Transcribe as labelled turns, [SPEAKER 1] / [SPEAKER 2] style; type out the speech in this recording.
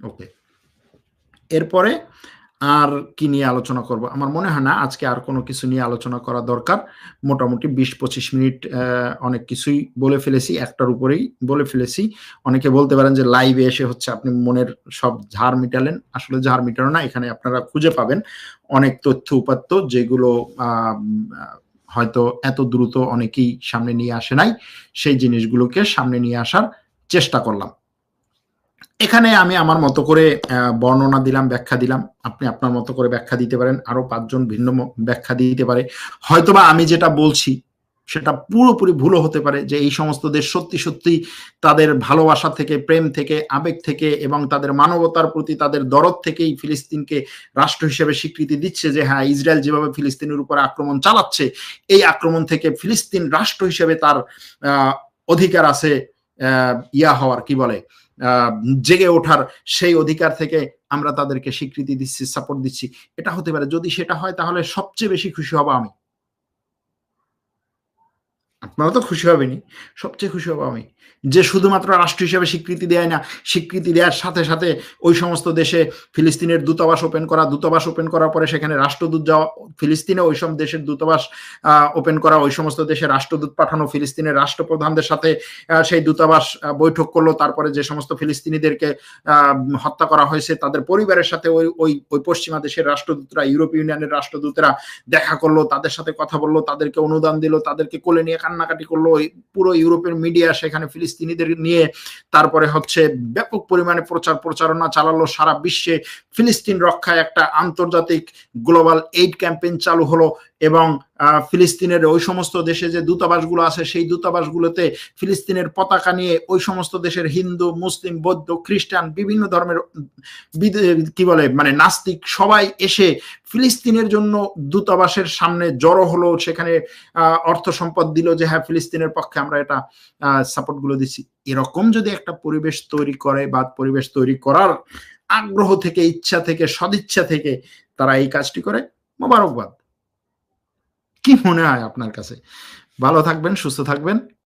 [SPEAKER 1] ওকে এরপরে আর কি নিয়ে আলোচনা করব? আমার মনে হয় না আজকে আর কোনো কিছু নিয়ে আলোচনা করা দরকার। মোটামুটি বিশ পঁচিশ মিনিট অনেক কিছুই বলে ফেলেছি, একটার উপরেই বলে ফেলেছি। অনেকে বলতে পারেন যে লাইভে এসে হচ্ছে আপনি মনের সব ঝাড় মিটালেন। আসলে ঝাড় মিটানো না, এখানে আপনারা খুঁজে পাবেন অনেক তথ্য উপাত্ত যেগুলো হয়তো এত দ্রুত অনেকেই সামনে নিয়ে আসে নাই। সেই জিনিসগুলোকে সামনে নিয়ে আসার চেষ্টা করলাম। এখানে আমি আমার মতো করে বর্ণনা দিলাম, ব্যাখ্যা দিলাম। আপনি আপনার মতো করে ব্যাখ্যা দিতে পারেন। আরও পাঁচজন ভিন্ন ব্যাখ্যা দিতে পারে। হয়তোবা আমি যেটা বলছি, সেটা পুরোপুরি ভুলও হতে পারে যে এই সমস্ত দেশ সত্যি সত্যি তাদের ভালোবাসা থেকে, প্রেম থেকে, আবেগ থেকে এবং তাদের মানবতার প্রতি তাদের দরদ থেকেই ফিলিস্তিনকে রাষ্ট্র হিসেবে স্বীকৃতি দিচ্ছে যে হ্যাঁ ইসরায়েল যেভাবে ফিলিস্তিনের উপর আক্রমণ চালাচ্ছে, এই আক্রমণ থেকে ফিলিস্তিন রাষ্ট্র হিসেবে তার অধিকার আছে। ইয়া হওয়ার, কি বলে জেগে ওঠার সেই অধিকার থেকে আমরা তাদেরকে স্বীকৃতি দিচ্ছি সাপোর্ট দিচ্ছি। এটা হতে পারে, যদি সেটা হয় তাহলে সবচেয়ে বেশি খুশি হব আমি। আপনারা তো খুশি হবেনি সবচেয়ে খুশি হব আমি। যে শুধুমাত্র রাষ্ট্র হিসেবে স্বীকৃতি দেয় না, স্বীকৃতি দেওয়ার সাথে সাথে ওই সমস্ত দেশে ফিলিস্তিনের দূতাবাস ওপেন করা, দূতাবাস ওপেন করার পরে সেখানে রাষ্ট্রদূত যাওয়া, ফিলিস্তিনে ওই সব দেশের দূতাবাস ওপেন করা, ওই সমস্ত দেশে রাষ্ট্রদূত পাঠানো, ফিলিস্তিনের রাষ্ট্রপ্রধানদের সাথে সেই দূতাবাস বৈঠক করল, তারপরে যে সমস্ত ফিলিস্তিনিদেরকে হত্যা করা হয়েছে, তাদের পরিবারের সাথে ওই ওই ওই পশ্চিমা দেশের রাষ্ট্রদূতরা, ইউরোপীয় ইউনিয়নের রাষ্ট্রদূতরা দেখা করল, তাদের সাথে কথা বলল, তাদেরকে অনুদান দিল, তাদেরকে কোলে নিয়ে কান্নাকাটি করল পুরো ইউরোপের মিডিয়া সেখানে ফিলিস্তিনিদের নিয়ে, তারপরে হচ্ছে ব্যাপক পরিমাণে প্রচার প্রচারণা চালালো সারা বিশ্বে। ফিলিস্তিন রক্ষায় একটা আন্তর্জাতিক গ্লোবাল এইড ক্যাম্পেইন চালু হলো। এবং ফিলিস্তিনের ওই সমস্ত দেশে যে দূতাবাসগুলো আছে, সেই দূতাবাসগুলোতে ফিলিস্তিনের পতাকা নিয়ে ওই সমস্ত দেশের হিন্দু, মুসলিম, বৌদ্ধ, খ্রিস্টান বিভিন্ন ধর্মের কি বলে মানে নাস্তিক সবাই এসে ফিলিস্তিনের জন্য দূতাবাসের সামনে জড়ো হলো, সেখানে অর্থ সম্পদ দিল যে হ্যাঁ ফিলিস্তিনের পক্ষে আমরা এটা সাপোর্টগুলো দিচ্ছি। এরকম যদি একটা পরিবেশ তৈরি করে বা পরিবেশ তৈরি করার আগ্রহ থেকে, ইচ্ছা থেকে, সদিচ্ছা থেকে তারা এই কাজটি করে, মোবারকবাদ। কি মনে হয় আপনার কাছে? ভালো থাকবেন সুস্থ থাকবেন।